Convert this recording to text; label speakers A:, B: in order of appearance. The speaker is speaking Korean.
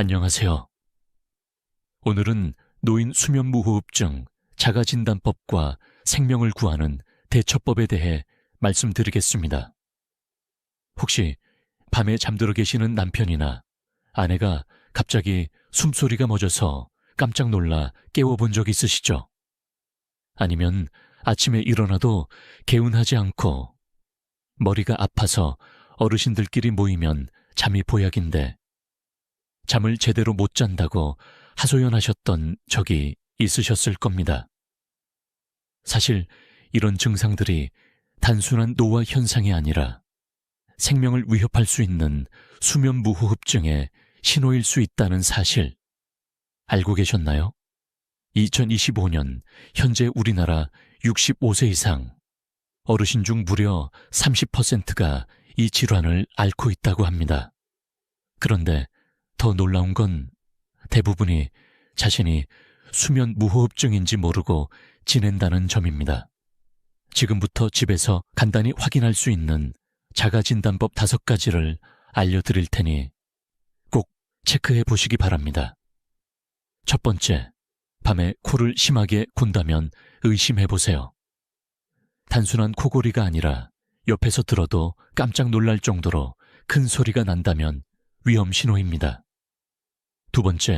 A: 안녕하세요. 오늘은 노인 수면무호흡증 자가진단법과 생명을 구하는 대처법에 대해 말씀드리겠습니다. 혹시 밤에 잠들어 계시는 남편이나 아내가 갑자기 숨소리가 멎어서 깜짝 놀라 깨워본 적 있으시죠? 아니면 아침에 일어나도 개운하지 않고 머리가 아파서 어르신들끼리 모이면 잠이 보약인데 잠을 제대로 못 잔다고 하소연하셨던 적이 있으셨을 겁니다. 사실 이런 증상들이 단순한 노화 현상이 아니라 생명을 위협할 수 있는 수면 무호흡증의 신호일 수 있다는 사실 알고 계셨나요? 2025년 현재 우리나라 65세 이상 어르신 중 무려 30%가 이 질환을 앓고 있다고 합니다. 그런데 더 놀라운 건 대부분이 자신이 수면 무호흡증인지 모르고 지낸다는 점입니다. 지금부터 집에서 간단히 확인할 수 있는 자가진단법 다섯 가지를 알려드릴 테니 꼭 체크해 보시기 바랍니다. 첫 번째, 밤에 코를 심하게 군다면 의심해 보세요. 단순한 코골이가 아니라 옆에서 들어도 깜짝 놀랄 정도로 큰 소리가 난다면 위험 신호입니다. 두 번째,